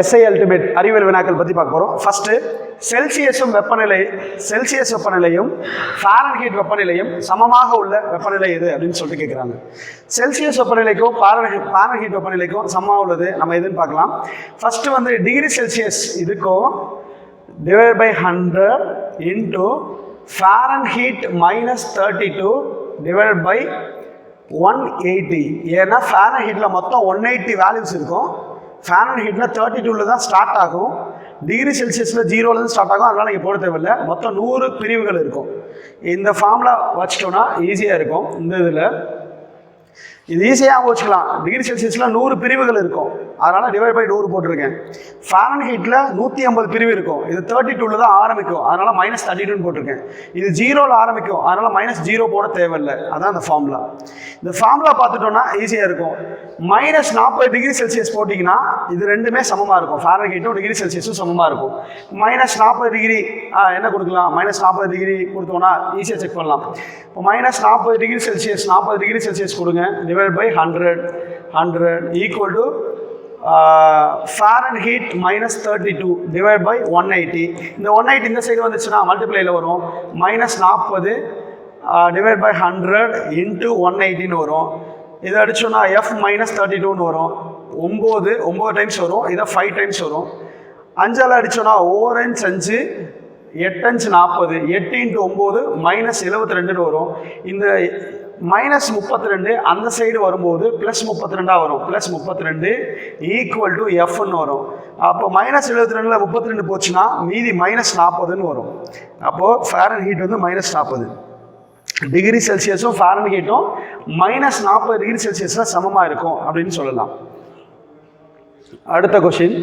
SI ultimate அறிவியல் வினாக்கள் பற்றி பார்க்க போகிறோம் ஃபஸ்ட்டு செல்சியஸும் வெப்பநிலை செல்சியஸ் வெப்பநிலையும் ஃபாரன்ஹீட் வெப்பநிலையும் சமமாக உள்ள வெப்பநிலை எது அப்படின்னு சொல்லிட்டு கேட்குறாங்க செல்சியஸ் வெப்பநிலைக்கும் ஃபாரன்ஹீட் ஃபாரன்ஹீட் வெப்பநிலைக்கும் சமமாக உள்ளது. நம்ம எதுன்னு பார்க்கலாம். ஃபஸ்ட்டு வந்து டிகிரி செல்சியஸ் இதுக்கும் divide by hundred into Fahrenheit minus thirty two divide by one eighty ஏன்னா ஃபேரன் ஹீட்டில் மொத்தம் ஒன் எயிட்டி வேல்யூஸ் இருக்கும். ஃபேரன் ஹீட்டில் தேர்ட்டி டூவில் தான் ஸ்டார்ட் ஆகும். டிகிரி செல்சியஸில் ஜீரோலேருந்து ஸ்டார்ட் ஆகும். அதனால் நீங்கள் போட தேவையில்லை. மொத்தம் நூறு பிரிவுகள் இருக்கும். இந்த ஃபார்மில் வச்சிட்டோன்னா ஈஸியாக இருக்கும். இந்த இதில். இது ஈஸியாக வச்சுக்கலாம். டிகிரி செல்சியஸில் நூறு பிரிவுகள் இருக்கும். அதனால் டிவைட் பை நூறு போட்டிருக்கேன். ஃபேரன் ஹீட்டில் நூற்றி ஐம்பது பிரிவு இருக்கும். இது தேர்ட்டி டூவில் தான் ஆரம்பிக்கும். அதனால் மைனஸ் தேர்ட்டி டூன்னு போட்டிருக்கேன். இது ஜீரோவில் ஆரம்பிக்கும். அதனால் மைனஸ் ஜீரோ போட தேவையில்லை. அதான் அந்த ஃபார்முலா இந்த ஃபார்முலா பார்த்துட்டோன்னா ஈஸியாக இருக்கும். மைனஸ் நாற்பது டிகிரி செல்சியஸ் போட்டிங்கன்னா இது ரெண்டுமே சமமாக இருக்கும். ஃபேரன் ஹீட்டும் டிகிரி செல்சியஸும் சமமாக இருக்கும். மைனஸ் நாற்பது டிகிரி என்ன கொடுக்கலாம்? மைனஸ் நாற்பது டிகிரி கொடுத்தோன்னா ஈஸியாக செக் பண்ணலாம். இப்போ மைனஸ் நாற்பது டிகிரி செல்சியஸ் நாற்பது டிகிரி செல்சியஸ் கொடுங்க. Divide by hundred hundred equal to Fahrenheit minus thirty two divide by one eighty இந்த ஒன் எயிட்டி இந்த சைடு வந்துச்சுன்னா மல்டிப்ளைல வரும். மைனஸ் நாற்பது divide by hundred into one எயிட்டின்னு வரும். இதை அடிச்சோன்னா எஃப் மைனஸ் தேர்ட்டி டூன்னு வரும். ஒம்பது ஒம்பது டைம்ஸ் வரும். இதை ஃபைவ் டைம்ஸ் வரும். அஞ்சால் அடிச்சோன்னா ஓரஞ்சு அஞ்சு எட்டஞ்சு நாற்பது எட்டு இன்ட்டு ஒம்பது மைனஸ் எழுபத்தி ரெண்டுன்னு வரும். இந்த மைனஸ் முப்பத்தி ரெண்டு அந்த சைடு வரும்போது ப்ளஸ் முப்பத்தி ரெண்டாக வரும். ப்ளஸ் முப்பத்தி ரெண்டு ஈக்குவல் டு எஃப்னு வரும். அப்போ மைனஸ் எழுபத்தி ரெண்டில் முப்பத்தி ரெண்டு போச்சுன்னா மீதி மைனஸ் நாற்பதுன்னு வரும். அப்போது ஃபேரன் ஹீட் வந்து மைனஸ் நாற்பது டிகிரி செல்சியஸும் ஃபேரன் ஹீட்டும் மைனஸ் நாற்பது டிகிரி செல்சியஸில் சமமாக இருக்கும் அப்படின்னு சொல்லலாம். அடுத்த கொஷின்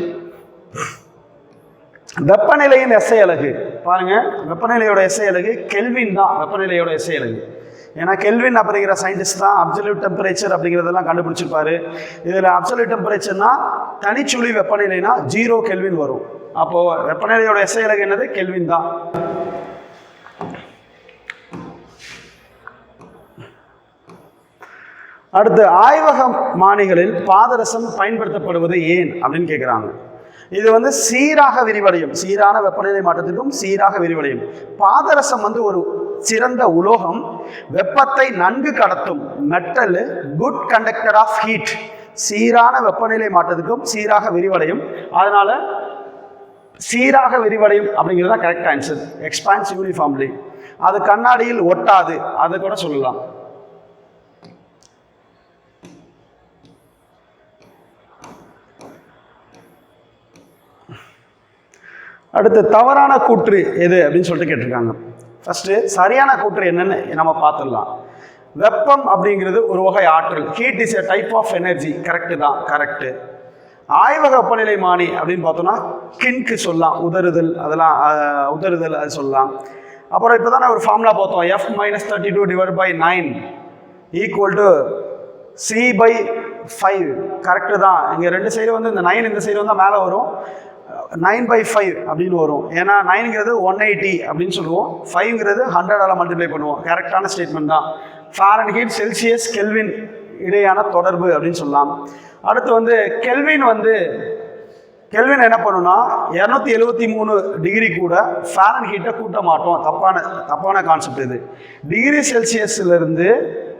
வெப்பநிலையின் எஸ்ஐ அலகு பாருங்க வெப்பநிலையோட எஸ்ஐ அலகு கெல்வின் தான் வெப்பநிலையோட எஸ்ஐ அலகு ஏன்னா கெல்வின் அப்படிங்கிற சயின்டிஸ்ட் தான் அப்சல்யூட் டெம்பரேச்சர் அப்படிங்கிறதெல்லாம் கண்டுபிடிச்சிருப்பாரு. இதில் அப்சல்யூட் டெம்பரேச்சர்னா தனிச்சுழி வெப்பநிலைனா ஜீரோ கெல்வின் வரும். அப்போது வெப்பநிலையோட எஸ்ஐ அலகு என்னது? கெல்வின் தான். அடுத்து ஆய்வக மானிகளில் பாதரசம் பயன்படுத்தப்படுவது ஏன் அப்படின்னு கேட்குறாங்க இது வந்து சீராக விரிவடையும். சீரான வெப்பநிலை மாற்றத்துக்கும் சீராக விரிவடையும். பாதரசம் வந்து ஒரு சிறந்த உலோகம். வெப்பத்தை நன்கு கடத்தும் metal good conductor of heat சீரான வெப்பநிலை மாற்றத்துக்கும் சீராக விரிவடையும். அதனால சீராக விரிவடையும் அப்படிங்கிறது தான் கரெக்ட் ஆன்சர் எக்ஸ்பான்ஸ் யூனிஃபார்ம்லி அது கண்ணாடியில் ஒட்டாது. அதை கூட சொல்லலாம். அடுத்து தவறான கூற்று எது அப்படின்னு சொல்லிட்டு கேட்டிருக்காங்க. ஃபஸ்ட்டு சரியான கூற்று என்னன்னு நம்ம பார்த்துடலாம். வெப்பம் அப்படிங்கிறது ஒரு வகை ஆற்றல். Heat is a type of energy correct தான். கரெக்டு ஆய்வக வெப்பநிலை மானி அப்படின்னு பார்த்தோம்னா கின்க்கு சொல்லலாம். உதறுதல் அதெல்லாம் உதறுதல் அது சொல்லலாம். அப்புறம் இப்போ தானே ஒரு ஃபார்முலா பார்த்தோம். F minus thirty two divide by nine equal to C by five correct தான். இங்கே ரெண்டு சைடு வந்து இந்த நைன் இந்த சைடு வந்தால் மேலே வரும். நைன் பை ஃபைவ் அப்படின்னு வரும். ஏன்னா நைனுங்கிறது ஒன் எயிட்டி அப்படின்னு சொல்லுவோம். ஃபைவ்ங்கிறது ஹண்ட்ரடால் மல்டிப்ளை பண்ணுவோம். கரெக்டான ஸ்டேட்மெண்ட் தான். ஃபாரன்ஹீட் செல்சியஸ் கெல்வின் இடையான தொடர்பு அப்படின்னு சொல்லலாம். அடுத்து வந்து கெல்வின் வந்து கெல்வின் என்ன பண்ணுன்னா இரநூத்தி எழுபத்தி மூணு டிகிரி கூட ஃபேரன் ஹீட்டை கூட்ட மாட்டோம். தப்பான தப்பான கான்செப்ட் இது. டிகிரி செல்சியஸ்லேருந்து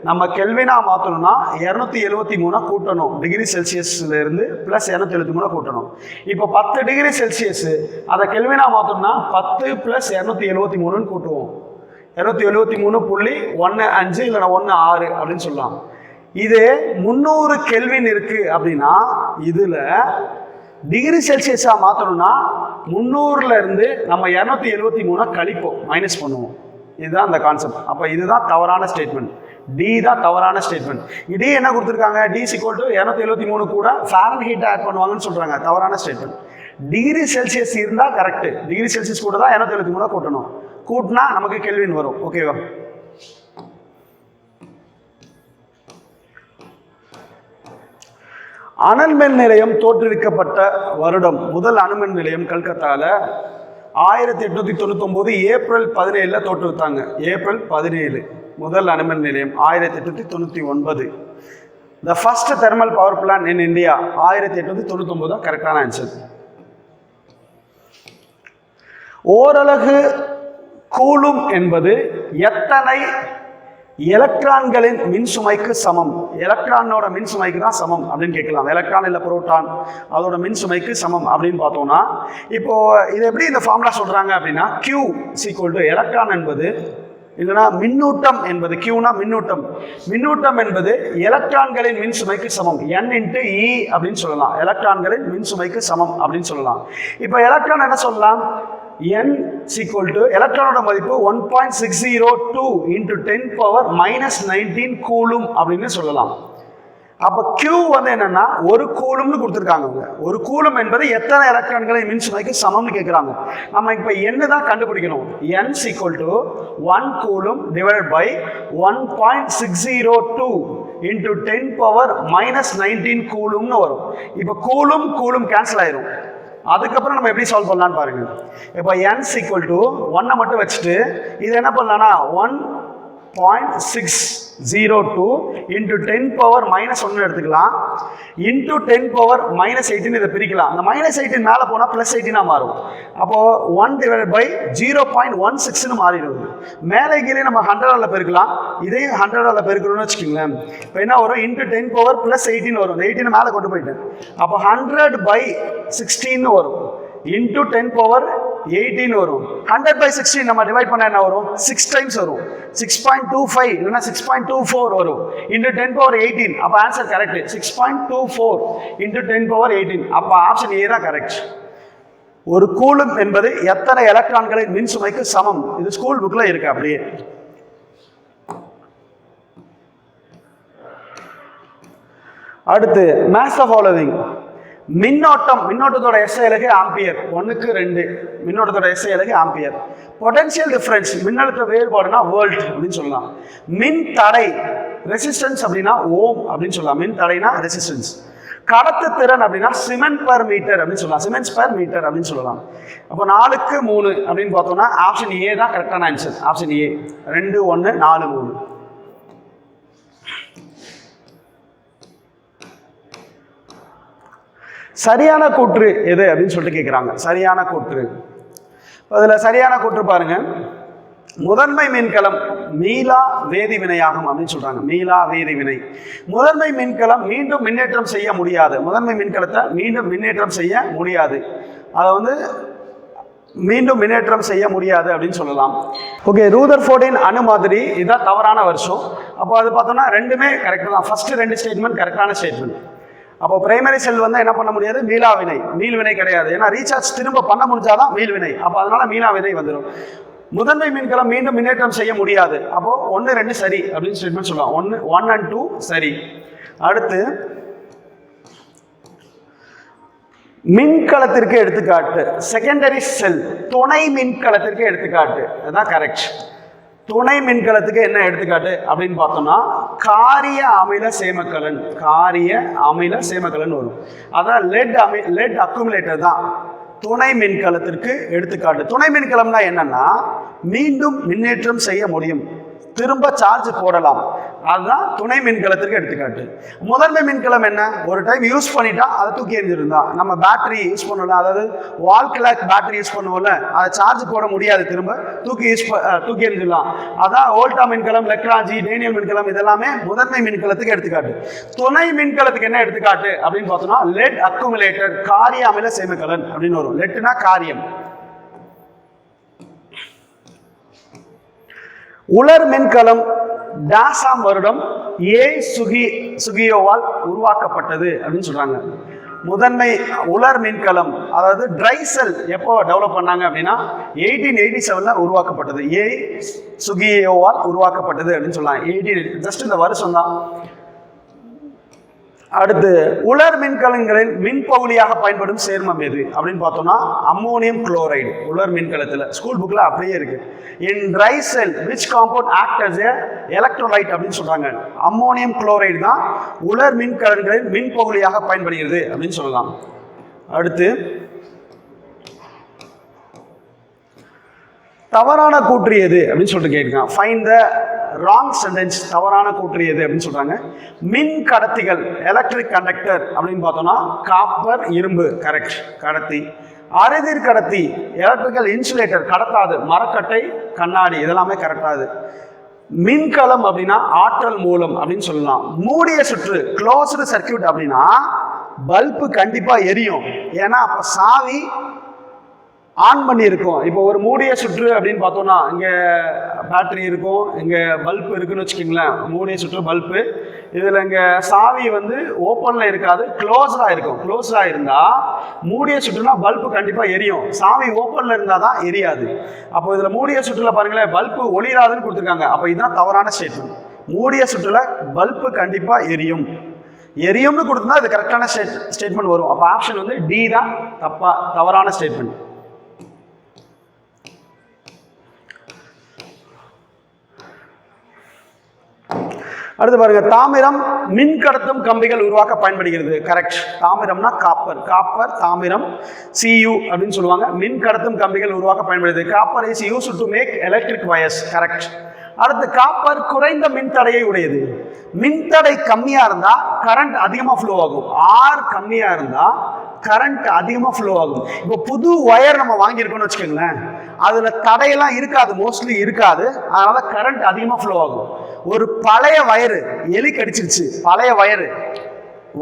நம்ம கெல்வினாக மாற்றணும்னா இரநூத்தி எழுபத்தி மூணாக கூட்டணும். டிகிரி செல்சியஸ்லேருந்து ப்ளஸ் இரநூத்தி எழுபத்தி மூணை கூட்டணும். இப்போ பத்து டிகிரி செல்சியஸ் அதை கெல்வினாக மாற்றணும்னா பத்து ப்ளஸ் இரநூத்தி எழுபத்தி மூணுன்னு கூட்டுவோம். இரநூத்தி எழுபத்தி மூணு புள்ளி ஒன்று அஞ்சு இல்லைன்னா ஒன்று ஆறு அப்படின்னு சொல்லலாம். இது முந்நூறு கெல்வின் இருக்குது அப்படின்னா இதில் டிகிரி செல்சியஸாக மாற்றணும்னா முந்நூறுல இருந்து நம்ம இரநூத்தி எழுபத்தி மூணாக கழிப்போம் மைனஸ் பண்ணுவோம். இதுதான் அந்த கான்செப்ட் அப்போ இதுதான் தவறான ஸ்டேட்மெண்ட் டி தான் தவறான ஸ்டேட்மெண்ட் டி என்ன கொடுத்துருக்காங்க? டி சிக்வல் டு இரநூத்தி எழுபத்தி மூணு கூட ஃபேரன் ஹீட் ஆட் பண்ணுவாங்கன்னு சொல்கிறாங்க தவறான ஸ்டேட்மெண்ட் டிகிரி செல்சியஸ் இருந்தால் கரெக்டு டிகிரி செல்சியஸ் கூட தான் இரநூத்தி எழுபத்தி மூணு கூட்டணும். கூட்டினா நமக்கு கெல்வின் வரும். ஓகேவா அனல்மின் நிலையம் தோற்றுவிக்கப்பட்ட வருடம். முதல் அணுமின் நிலையம் கல்கத்தாவில் ஆயிரத்தி எட்நூத்தி தொண்ணூத்தொம்போது ஏப்ரல் பதினேழில் தோற்றுவித்தாங்க. ஏப்ரல் பதினேழு. முதல் அணுமின் நிலையம் ஆயிரத்தி எட்நூற்றி தொண்ணூற்றி ஒன்பது. The first thermal power plant in India ஆயிரத்தி எட்நூத்தி தொண்ணூத்தொம்பது தான் கரெக்டான ஆன்சர் ஓரலகு கூலும் என்பது எத்தனை எலக்ட்ரான்களின் மின்சுமைக்கு சமம்? எலக்ட்ரானோட மின்சுமைக்கு தான் சமம் அப்படின்னு கேட்கலாம். எலக்ட்ரான் இல்லை புரோட்டான் அதோட மின்சுமைக்கு சமம் அப்படின்னு பார்த்தோம்னா இப்போ இது எப்படி இந்த ஃபார்முலா சொல்றாங்க அப்படின்னா கியூ சீக்வல் டு எலக்ட்ரான் என்பது இல்லைன்னா மின்னூட்டம் என்பது கியூனா மின்னூட்டம். மின்னூட்டம் என்பது எலக்ட்ரான்களின் மின்சுமைக்கு சமம். என் இன்ட்டு இ அப்படின்னு சொல்லலாம். எலக்ட்ரான்களின் மின்சுமைக்கு சமம் அப்படின்னு சொல்லலாம். இப்போ எலக்ட்ரான் என்ன சொல்லலாம்? என் சீக்வல் டு எலக்ட்ரானோட மதிப்பு one point six zero two into ten power minus nineteen coulomb அப்படின்னு சொல்லலாம். அப்போ கியூ வந்து என்னன்னா ஒரு கூலும்னு கொடுத்துருக்காங்க அவங்க. ஒரு கூலம் என்பது எத்தனை எலக்ட்ரான்களை மின்சுமைக்கு சமம்னு கேட்குறாங்க நம்ம இப்போ என்ன தான் கண்டுபிடிக்கணும் n equal to one coulomb divide by one point six zero two into ten power minus nineteen கூலும்னு வரும். இப்போ கூலும் கூலும் கேன்சல் ஆயிரும். அதுக்கப்புறம் நம்ம எப்படி சால்வ் பண்ணலாம்னு பாருங்க. இப்போ என் சீக்குவல் டு ஒன்னை மட்டும் வச்சுட்டு இது என்ன பண்ணலாம்னா one point six zero two into ten power minus ஒன்று எடுத்துக்கலாம். Into ten power minus eighteen இதை பிரிக்கலாம். அந்த மைனஸ் எயிட்டின் மேலே போனால் ப்ளஸ் எயிட்டினாக மாறும். அப்போது one divide by zero point one சிக்ஸ்னு மாறிடுது. மேலே கீழே நம்ம ஹண்ட்ரடால் பெருக்கலாம். இதையும் ஹண்ட்ரடால் பெருக்கணும்னு வச்சுக்கோங்களேன். இப்போ என்ன வரும்? Into ten power plus eighteen வரும். இந்த எயிட்டின் மேலே கொண்டு போயிட்டேன். அப்போ ஹண்ட்ரட் பை சிக்ஸ்டீன்னு வரும். இன்ட்டு டென் பவர் எயிட்டீன் வரும். ஹண்ட்ரட் பை சிக்ஸ்டீன் நம்ம டிவைட் பண்ண என்ன வரும்? சிக்ஸ் டைம்ஸ் வரும். சிக்ஸ் பாயிண்ட் டூ ஃபைவ் இல்லைன்னா சிக்ஸ் பாயிண்ட் டூ ஃபோர் வரும். இன்ட்டு டென் பவர் எயிட்டீன் அப்போ answer correct six point two four into ten power eighteen அப்போ ஆப்ஷன் ஏ தான் கரெக்ட் ஒரு கூலும் என்பது எத்தனை எலக்ட்ரான்களின் மின்சுமைக்கு சமம்? இது ஸ்கூல் புக்கில் இருக்கு அப்படியே. அடுத்து மேத்ஸ் ஃபாலோவிங் மின்னோட்டம் மின்னோட்டத்தோட எஸ்ஐ அலகு ஆம்பியர் ஒன்றுக்கு ரெண்டு. மின்னோட்டத்தோட எஸ்ஐ அலகு ஆம்பியர் பொட்டன்ஷியல் டிஃபரன்ஸ் மின்னழுத்த வேறுபாடுனா வேர்ல்ட் அப்படின்னு சொல்லலாம். மின் தடை ரெசிஸ்டன்ஸ் அப்படின்னா ஓம் அப்படின்னு சொல்லலாம். மின் தடைனா ரெசிஸ்டன்ஸ் கடத்து திறன் அப்படின்னா சிமெண்ட் பர் மீட்டர் அப்படின்னு சொல்லலாம். சிமெண்ட்ஸ் பர் மீட்டர் அப்படின்னு சொல்லலாம். அப்போ நாலுக்கு மூணு அப்படின்னு பார்த்தோம்னா ஆப்ஷன் ஏ தான் கரெக்டான ஆன்சர் ஆப்ஷன் ஏ ரெண்டு ஒன்று நாலு மூணு. சரியான கூற்று எது அப்படின்னு சொல்லிட்டு கேட்குறாங்க சரியான கூற்று. அதில் சரியான கூற்று பாருங்க. முதன்மை மின்கலம் மீளா வேதி வினையாகும் அப்படின்னு சொல்றாங்க. மீளா வேதி வினை. முதன்மை மின்கலம் மீண்டும் மின்னேற்றம் செய்ய முடியாது. முதன்மை மின்கலத்தை மீண்டும் மின்னேற்றம் செய்ய முடியாது. அதை வந்து மீண்டும் மின்னேற்றம் செய்ய முடியாது அப்படின்னு சொல்லலாம். ஓகே ரூதர் ஃபோர்டின் அணு மாதிரி இதுதான் தவறான வருஷம். அப்போ அது பார்த்தோம்னா ரெண்டுமே கரெக்ட் தான். ஃபர்ஸ்ட் ரெண்டு ஸ்டேட்மெண்ட் கரெக்டான ஸ்டேட்மெண்ட் அப்போ பிரைமரி செல் வந்து என்ன பண்ண முடியாது? மீளா வினை. மீள் வினை கிடையாது. ஏன்னா ரீசார்ஜ் திரும்ப பண்ண முடிஞ்சாதான் மீள்வினை அப்போ அதனால மீளா வினை வந்துடும் முதன்மை மின்கலம் மீண்டும் மின்னேற்றம் செய்ய முடியாது. அப்போ ஒன்று ரெண்டு சரி அப்படின்னு ஸ்டேட்மெண்ட் சொல்லலாம் ஒன்று ஒன் அண்ட் டூ சரி. அடுத்து மின்கலத்திற்கு எடுத்துக்காட்டு. செகண்டரி செல் துணை மின்கலத்திற்கு எடுத்துக்காட்டு. அதுதான் கரெக்ட் துணை மின்கலத்துக்கு என்ன எடுத்துக்காட்டு அப்படின்னு பார்த்தோம்னா காரிய அமில சேமக்கலன் காரிய அமில சேமக்கலன் வரும். அதான் லெட் அமி லெட் அக்குமுலேட்டர் தான். துணை மின்கலத்திற்கு எடுத்துக்காட்டு. துணை மின்கலம்னா என்னன்னா மீண்டும் மின்னேற்றம் செய்ய முடியும். திரும்ப சார்ஜ் போடலாம். அதுதான் துணை மின்கலத்திற்கு எடுத்துக்காட்டு. முதன்மை மின்கலம் என்ன? ஒரு டைம் யூஸ் பண்ணிட்டா அதை தூக்கி எறிஞ்சிருந்தா. நம்ம பேட்டரி யூஸ் பண்ணல அதாவது வால் கிளாக் பேட்டரி யூஸ் பண்ணுவோம்ல அதை சார்ஜ் போட முடியாது திரும்ப தூக்கி யூஸ் தூக்கி எறிஞ்சிடலாம். அதான் ஓல்டா மின்கலம் லெக்ராஜி டேனியல் மின்கலம் இதெல்லாமே முதன்மை மின்கலத்துக்கு எடுத்துக்காட்டு. துணை மின்கலத்துக்கு என்ன எடுத்துக்காட்டு அப்படின்னு பார்த்தோம்னா லெட் அக்குமுலேட்டர் காரிய அமில சேமிக்கலன் அப்படின்னு வரும். லெட்னா காரியம். உலர் மின்கலம் டாசாம் வருடம் ஏ சுகி சுகியோவால் உருவாக்கப்பட்டது அப்படின்னு சொல்றாங்க. முதன்மை உலர் மின்கலம் அதாவது ட்ரை செல் எப்போ டெவலப் பண்ணாங்க அப்படின்னா எயிட்டீன் எயிட்டி செவனில் உருவாக்கப்பட்டது. ஏ சுகியோவால் உருவாக்கப்பட்டது அப்படின்னு சொல்லலாம் எயிட்டீன் ஜஸ்ட் இந்த வருஷம் தான் அடுத்து உலர் மின்கலங்களின் மின்பகுதியாக பயன்படும் சேர்மம் எது? அப்படின்னு பார்த்தோம்னா அம்மோனியம் குளோரைடு உலர் மின்கலத்தில் ஸ்கூல் புக்கில் அப்படியே இருக்கு. In dry cell which compound act as a electrolyte அப்படின்னு சொல்றாங்க. அம்மோனியம் குளோரைடு தான் உலர் மின்கலன்களின் மின்பகுதியாக பயன்படுகிறது அப்படின்னு சொல்லலாம். அடுத்து தவறான கூற்று எது? அப்படின்னு சொல்லிட்டு கேட்குறான் ஃபைன் த ராங் சென்டென்ஸ் தவறான கூற்று எது அப்படின்னு சொல்கிறாங்க மின் கடத்திகள் எலக்ட்ரிக் கண்டக்டர் அப்படின்னு பார்த்தோம்னா காப்பர் இரும்பு கரெக்ட் கடத்தி. அறுதிர் கடத்தி எலக்ட்ரிக்கல் இன்சுலேட்டர் கடத்தாது. மரக்கட்டை கண்ணாடி இதெல்லாமே கரெக்டாது மின்கலம் அப்படின்னா ஆற்றல் மூலம் அப்படின்னு சொல்லலாம். மூடிய சுற்று க்ளோஸ்டு சர்க்கியூட் அப்படின்னா பல்பு கண்டிப்பாக எரியும். ஏன்னா அப்போ சாவி ஆன் பண்ணியிருக்கோம் இப்போ ஒரு மூடிய சுற்று அப்படின்னு பார்த்தோம்னா இங்கே பேட்டரி இருக்கும் இங்கே பல்ப் இருக்குன்னு வச்சுக்கோங்களேன். மூடிய சுற்று பல்ப்பு இதில் இங்கே சாவி வந்து ஓப்பனில் இருக்காது க்ளோஸ்டாக இருக்கும். க்ளோஸ்டாக இருந்தால் மூடிய சுற்றுனா பல்பு கண்டிப்பாக எரியும். சாவி ஓப்பனில் இருந்தால் தான் எரியாது. அப்போ இதில் மூடிய சுற்றில் பாருங்களேன் பல்பு ஒளிராதுன்னு கொடுத்துருக்காங்க. அப்போ இதுதான் தவறான ஸ்டேட்மெண்ட் மூடிய சுற்றுல பல்பு கண்டிப்பாக எரியும். எரியும்னு கொடுத்துருந்தா இது கரெக்டான ஸ்டேட் ஸ்டேட்மெண்ட் வரும். அப்போ ஆப்ஷன் வந்து டி தான் தப்பா தவறான ஸ்டேட்மெண்ட் அடுத்து பாருங்க தாமிரம் மின் கடத்தும் கம்பிகள் உருவாக்க பயன்படுகிறது. கரெக்ட் தாமிரம்னா காப்பர் காப்பர் தாமிரம் சியு அப்படின்னு சொல்லுவாங்க. மின் கடத்தும் கம்பிகள் உருவாக்க பயன்படுகிறது. Copper is use to make electric wires correct அடுத்து காப்பர் குறைந்த மின்தடையை உடையது. மின்தடை கம்மியா இருந்தா கரண்ட் அதிகமா ஃப்ளோ ஆகும். ஆர் கம்மியா இருந்தா கரண்ட் அதிகமாக ஃப்ளோ ஆகும். இப்போ புது ஒயர் நம்ம வாங்கியிருக்கோம்னு வச்சுக்கோங்களேன். அதில் தடையெல்லாம் இருக்காது. மோஸ்ட்லி இருக்காது. அதனால கரண்ட் அதிகமாக ஃப்ளோ ஆகும். ஒரு பழைய வயரு எலி கடிச்சிருச்சு பழைய வயரு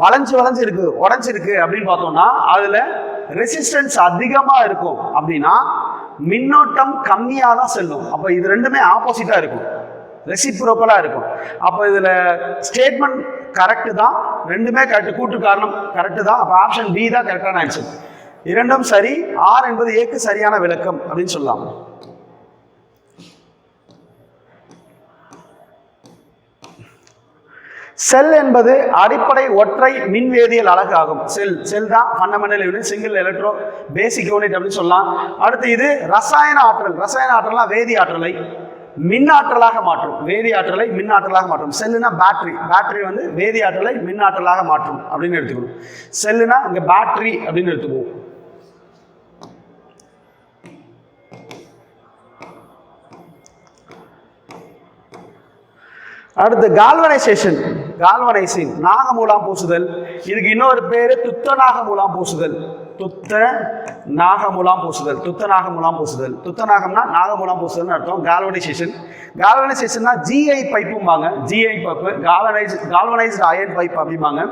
வளைஞ்சு வளைஞ்சு இருக்கு உடஞ்சிருக்கு அப்படின்னு பார்த்தோம்னா அதில் ரெசிஸ்டன்ஸ் அதிகமாக இருக்கும். அப்படின்னா மின்னோட்டம் கம்மியாக தான் செல்லும். அப்போ இது ரெண்டுமே ஆப்போசிட்டாக இருக்கும். ரெசிப்ரோக்கலாக இருக்கும். அப்போ இதில் ஸ்டேட்மெண்ட் கரெக்டு தான் ரெண்டுமே கரெக்ட் கூட்டு காரணம் கரெக்டு தான். அப்போ ஆப்ஷன் பி தான் கரெக்டான ஆன்சர் இரண்டும் சரி ஆர் என்பது ஏக்கு சரியான விளக்கம் அப்படின்னு சொல்லலாம். செல் என்பது அடிப்படை ஒற்றை மின்வேதியியல் அலகு ஆகும். செல் செல் தான் fundamental unit single electro basic unit அப்படின்னு சொல்லலாம். அடுத்து இது ரசாயன ஆற்றல். ரசாயன ஆற்றல்னா வேதி ஆற்றலை மின் ஆற்றலாக மாற்றும். வேதி ஆற்றலை மின் ஆற்றலாக மாற்றும். செல்லுனா பேட்டரி பேட்டரி வந்து வேதி ஆற்றலை மின் ஆற்றலாக மாற்றும் அப்படின்னு எடுத்துக்கணும். செல்லுனா இங்கே பேட்டரி அப்படின்னு எடுத்துக்குவோம். அடுத்து கால்வனைசேஷன் கால்வனைசிங் நாகமூலாம் பூசுதல். இதுக்கு இன்னொரு பேரு துத்த நாகமூலாம் பூசுதல். துத்த நாகமுலாம் பூசுதல். துத்த நாகமுலாம் பூசுதல். துத்த நாகம்னா நாகமுலாம் பூசுதல்னு அர்த்தம். கால்வனைசேஷன் கால்வனைசேஷன்னா GI பைப்பும்பாங்க GI pipe galvanise galvanised iron pipe அப்படிம்பாங்க.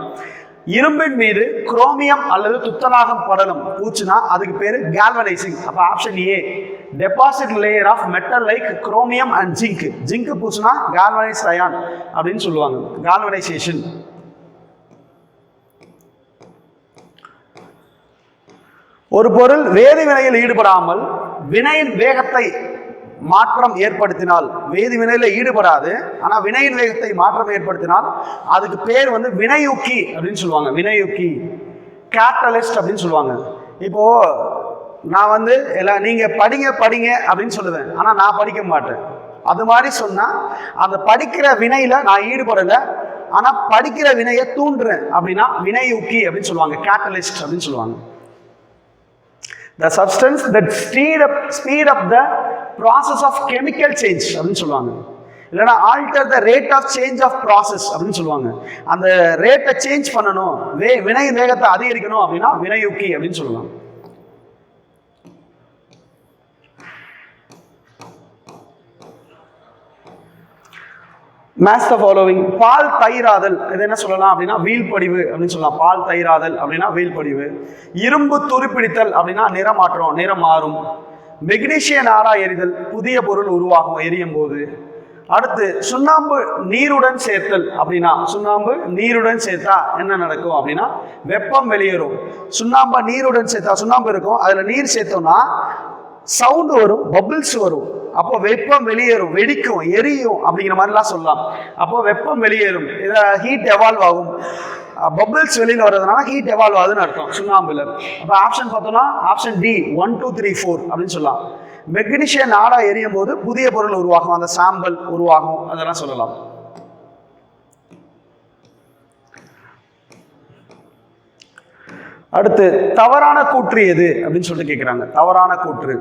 இரும்பின் மீது குரோமியம் அல்லது துத்தநாகம் படலம் பூச்சுனா அதுக்கு பேரு கேல்வனைசிங் அப்ப option A deposit layer of metal like chromium and zinc zinc பூச்சுனா galvanise iron அப்படின்னு சொல்லுவாங்க. கேல்வனைசேஷன் ஒரு பொருள் வேதி வினையில் ஈடுபடாமல் வினையின் வேகத்தை மாற்றம் ஏற்படுத்தினால் வேதி வினையில ஈடுபடாது ஆனா வினையின் வேகத்தை மாற்றம் ஏற்படுத்தினால் அதுக்கு பேர் வந்து வினையூக்கி அப்படின்னு சொல்லுவாங்க. வினையூக்கி கேட்டலிஸ்ட் அப்படின்னு சொல்லுவாங்க. இப்போ நான் வந்து எல்லாம் நீங்க படிங்க படிங்க அப்படின்னு சொல்லுவேன். ஆனா நான் படிக்க மாட்டேன். அது மாதிரி சொன்னா அந்த படிக்கிற வினையில நான் ஈடுபடல ஆனா படிக்கிற வினையை தூண்டுறேன் அப்படின்னா வினையூக்கி அப்படின்னு சொல்லுவாங்க. கேட்டலிஸ்ட் அப்படின்னு சொல்லுவாங்க. The substance that speed up speed up the process of chemical change அப்படின்னு சொல்லுவாங்க. இல்லைன்னா alter the rate of change of process அப்படின்னு சொல்லுவாங்க. அந்த ரேட்டை சேஞ்ச் பண்ணணும். வே வினை வேகத்தை அதிகரிக்கணும் அப்படின்னா வினையூக்கி அப்படின்னு சொல்லுவாங்க. மேஸ் த ஃபாலோவிங் பால் தயிராதல். இது என்ன சொல்லலாம் அப்படின்னா வீழ்படிவு அப்படின்னு சொல்லலாம். பால் தயிராதல் அப்படின்னா வீழ்படிவு. இரும்பு துருப்பிடித்தல் அப்படின்னா நிறமாற்றம் நிறம் மாறும். மெக்னீசிய நாரா எரிதல் புதிய பொருள் உருவாகும் எரியும் போது அடுத்து சுண்ணாம்பு நீருடன் சேர்த்தல் அப்படின்னா சுண்ணாம்பு நீருடன் சேர்த்தா என்ன நடக்கும் அப்படின்னா வெப்பம் வெளியேறும். சுண்ணாம்பை நீருடன் சேர்த்தா சுண்ணாம்பு இருக்கும். அதில் நீர் சேர்த்தோம்னா சவுண்டு வரும் பபிள்ஸ் வரும். அப்போ வெப்பம் வெளியேறும் வெடிக்கும் எரியும் அப்படிங்கிற மாதிரிலாம் சொல்லலாம். அப்போ வெப்பம் வெளியேறும். இதை ஹீட் எவால்வ் ஆகும். பபிள்ஸ் வெளியில் வர்றதுனால ஹீட் எவால்வ் ஆகுதுன்னு அர்த்தம். சுண்ணாம்புல. அப்போ ஆப்ஷன் பார்த்தோம்னா option D one two three four அப்படின்னு சொல்லலாம். மெக்னீஷியன் நாடா எரியும் போது புதிய பொருள் உருவாகும். அந்த சாம்பல் உருவாகும். அதெல்லாம் சொல்லலாம். அடுத்து தவறான கூற்று எது அப்படின்னு சொல்லிட்டு கேட்குறாங்க தவறான கூற்று.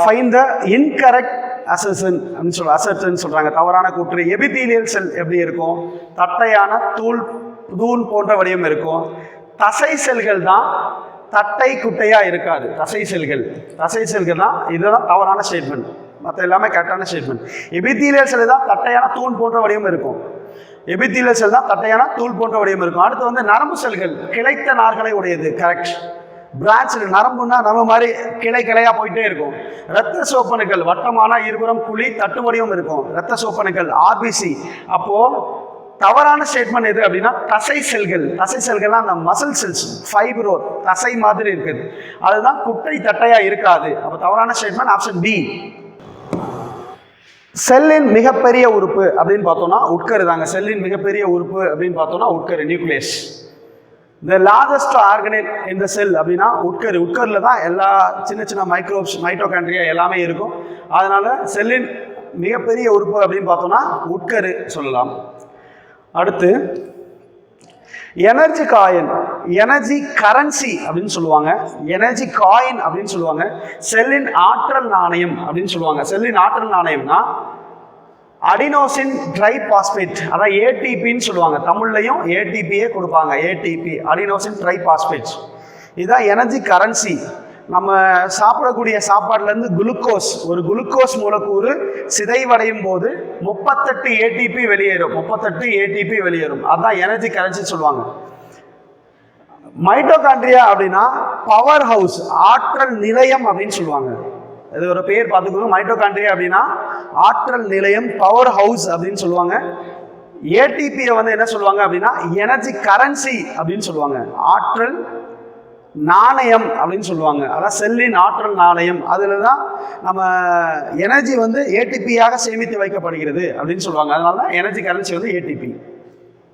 ஃபைன் த இன்கரெக்ட் அசசன் அப்படின்னு சொல்ல அசட்டன் சொல்றாங்க. தவறான கூற்று. எபிதீலியல் செல் எப்படி இருக்கும்? தட்டையான தூள் தூள் போன்ற வடிவம் இருக்கும். தசை செல்கள் தான் தட்டை குட்டையா இருக்காது. தசை செல்கள். தசை செல்கள் தான் இதுதான் தவறான ஸ்டேட்மெண்ட் மற்ற எல்லாமே கரெக்டான ஸ்டேட்மெண்ட் எபிதீலியல் செல் தான் தட்டையான தூண் போன்ற வடிவம் இருக்கும். எபித்தீலியல் செல் தான் தட்டையான தூள் போன்ற வடிவம் இருக்கும். அடுத்து வந்து நரம்பு செல்கள் கிளைத்த நார்களை உடையது கரெக்ட் பிரான்ச்சில் நரம்புன்னா நம்ம மாதிரி கிளை கிளையாக போயிட்டே இருக்கும். ரத்த சோப்பனுக்கள் வட்டமான இருபுறம் குழி தட்டு வடிவம் இருக்கும். ரத்த சோப்பனுக்கள் ஆர்பிசி அப்போது தவறான ஸ்டேட்மெண்ட் எது அப்படின்னா தசை செல்கள். தசை செல்கள்லாம் அந்த மசில் செல்ஸ் ஃபைப்ரோ தசை மாதிரி இருக்குது. அதுதான் குட்டை தட்டையாக இருக்காது. அப்போ தவறான ஸ்டேட்மெண்ட் ஆப்ஷன் பி செல்லின் மிகப்பெரிய உறுப்பு அப்படின்னு பார்த்தோம்னா உட்கரு தாங்க. செல்லின் மிகப்பெரிய உறுப்பு அப்படின்னு பார்த்தோம்னா உட்கரு நியூக்ளியஸ் இந்த லார்ஜஸ்ட் ஆர்கனைல் இந்த செல் அப்படின்னா உட்கரு. உட்கரில் தான் எல்லா சின்ன சின்ன மைக்ரோப்ஸ் மைட்டோகாண்ட்ரியா எல்லாமே இருக்கும். அதனால செல்லின் மிகப்பெரிய உறுப்பு அப்படின்னு பார்த்தோம்னா உட்கரு சொல்லலாம். அடுத்து எனர்ஜி காயின் எனர்ஜி கரன்சி அப்படின்னு சொல்லுவாங்க. எனர்ஜி காயின் அப்படின்னு சொல்லுவாங்க. செல்லின் ஆற்றல் நாணயம் அப்படின்னு சொல்லுவாங்க. செல்லின் ஆற்றல் நாணயம்னா அடினோசின் ட்ரை பாஸ்பேட் அதான் ஏடிபின்னு சொல்லுவாங்க. தமிழ்லையும் ஏடிபியே கொடுப்பாங்க ஏடிபி அடினோசின் ட்ரை பாஸ்பேட் இதுதான் எனர்ஜி கரன்சி நம்ம சாப்பிடக்கூடிய சாப்பாடுலேருந்து குளுக்கோஸ் ஒரு குளுக்கோஸ் மூலக்கூறு சிதைவடையும் போது முப்பத்தெட்டு ஏடிபி வெளியேறும். முப்பத்தெட்டு ஏடிபி வெளியேறும். அதான் எனர்ஜி கரன்சின்னு சொல்லுவாங்க. மைட்டோகாண்ட்ரியா அப்படின்னா பவர் ஹவுஸ் ஆற்றல் நிலையம் அப்படின்னு சொல்லுவாங்க. இது ஒரு பேர் பார்த்துக்கோங்க. மைட்டோகாண்ட்ரியா அப்படின்னா ஆற்றல் நிலையம் பவர் ஹவுஸ் அப்படின்னு சொல்லுவாங்க. ஏடிபியை வந்து என்ன சொல்லுவாங்க அப்படின்னா எனர்ஜி கரன்சி அப்படின்னு சொல்லுவாங்க. ஆற்றல் நாணயம் அப்படின்னு சொல்லுவாங்க. அதான் செல்லின் ஆற்றல் நாணயம். அதில் தான் நம்ம எனர்ஜி வந்து ஏடிபியாக சேமித்து வைக்கப்படுகிறது அப்படின்னு சொல்லுவாங்க. அதனால தான் எனர்ஜி கரன்சி வந்து ஏடிபி